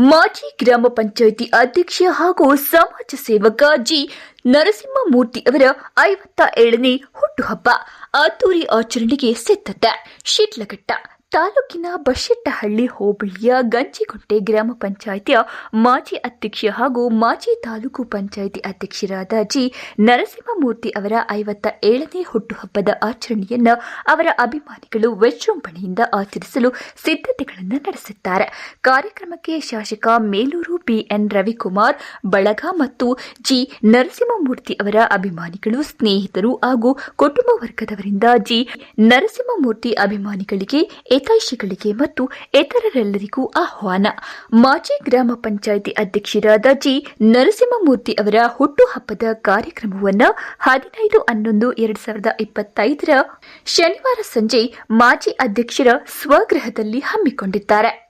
ಮಾಜಿ ಗ್ರಾಮ ಪಂಚಾಯಿತಿ ಅಧ್ಯಕ್ಷ ಹಾಗೂ ಸಮಾಜ ಸೇವಕ ಜಿ ನರಸಿಂಹಮೂರ್ತಿ ಅವರ ಐವತ್ತ ಏಳನೇ ಹುಟ್ಟುಹಬ್ಬ ಅದ್ದೂರಿ ಆಚರಣೆಗೆ ಸಿದ್ಧತೆ. ಶಿಡ್ಲಘಟ್ಟ ತಾಲೂಕಿನ ಬಶೆಟ್ಟಹಳ್ಳಿ ಹೋಬಳಿಯ ಗಂಜಿಗುಂಟೆ ಗ್ರಾಮ ಪಂಚಾಯಿತಿಯ ಮಾಜಿ ಅಧ್ಯಕ್ಷ ಹಾಗೂ ಮಾಜಿ ತಾಲೂಕು ಪಂಚಾಯಿತಿ ಅಧ್ಯಕ್ಷರಾದ ಜಿ ನರಸಿಂಹಮೂರ್ತಿ ಅವರ ಐವತ್ತ ಏಳನೇ ಹುಟ್ಟುಹಬ್ಬದ ಆಚರಣೆಯನ್ನು ಅವರ ಅಭಿಮಾನಿಗಳು ವಿಜೃಂಭಣೆಯಿಂದ ಆಚರಿಸಲು ಸಿದ್ಧತೆಗಳನ್ನು ನಡೆಸಿದ್ದಾರೆ ಕಾರ್ಯಕ್ರಮಕ್ಕೆ ಶಾಸಕ ಮೇಲೂರು ಬಿಎನ್ ರವಿಕುಮಾರ್, ಬಳಗ ಮತ್ತು ಜಿ ನರಸಿಂಹಮೂರ್ತಿ ಅವರ ಅಭಿಮಾನಿಗಳು, ಸ್ನೇಹಿತರು ಹಾಗೂ ಕುಟುಂಬ ವರ್ಗದವರಿಂದ ಜಿ ನರಸಿಂಹಮೂರ್ತಿ ಅಭಿಮಾನಿಗಳಿಗೆ ಹಿತೈಷಿಗಳಿಗೆ ಮತ್ತು ಇತರರೆಲ್ಲರಿಗೂ ಆಹ್ವಾನ. ಮಾಜಿ ಗ್ರಾಮ ಪಂಚಾಯಿತಿ ಅಧ್ಯಕ್ಷರಾದ ಜಿ. ನರಸಿಂಹಮೂರ್ತಿ ಅವರ ಹುಟ್ಟುಹಬ್ಬದ ಕಾರ್ಯಕ್ರಮವನ್ನು ಹದಿನೈದು ಹನ್ನೊಂದು ಎರಡ್ ಸಾವಿರದ ಇಪ್ಪತ್ತೈದರ ಶನಿವಾರ ಸಂಜೆ ಮಾಜಿ ಅಧ್ಯಕ್ಷರ ಸ್ವಗೃಹದಲ್ಲಿ ಹಮ್ಮಿಕೊಂಡಿದ್ದಾರೆ.